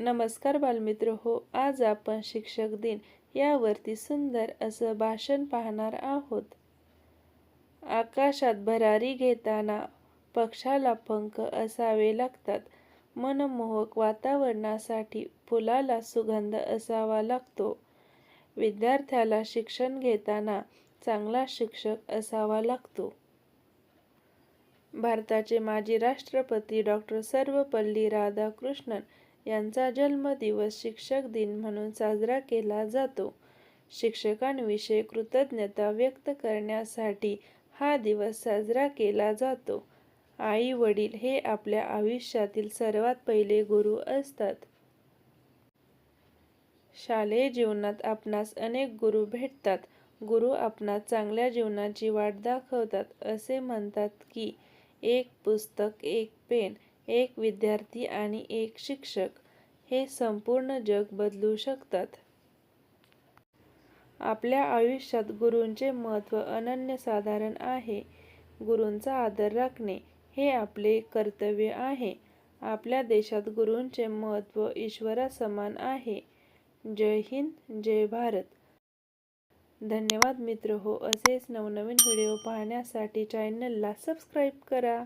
नमस्कार बालमित्र. हो आज आपण शिक्षक दिन यावरती सुंदर असं भाषण पाहणार आहोत. आकाशात भरारी घेताना पक्षाला पंख असावे लागतात. मनमोहक वातावरणासाठी फुलाला सुगंध असावा लागतो. विद्यार्थ्याला शिक्षण घेताना चांगला शिक्षक असावा लागतो. भारताचे माजी राष्ट्रपती डॉक्टर सर्वपल्ली राधाकृष्णन यांचा जन्मदिवस शिक्षक दिन म्हणून साजरा केला जातो. शिक्षकांविषयी कृतज्ञता व्यक्त करण्यासाठी हा दिवस साजरा केला जातो. आई वडील हे आपल्या आयुष्यातील सर्वात पहिले गुरु असतात. शालेय जीवनात आपणास अनेक गुरु भेटतात. गुरु आपणास चांगल्या जीवनाची वाट दाखवतात असे म्हणतात की एक पुस्तक एक पेन एक विद्यार्थी आणि एक शिक्षक हे संपूर्ण जग बदलू शकतात. आपल्या आयुष्यात गुरूंचे महत्त्व अनन्यसाधारण आहे. गुरूंचा आदर राखणे हे आपले कर्तव्य आहे. आपल्या देशात गुरूंचे महत्त्व ईश्वरासमान आहे. जय हिंद जय भारत. धन्यवाद मित्र. हो असेच नवनवीन व्हिडिओ पाहण्यासाठी चॅनलला सबस्क्राईब करा.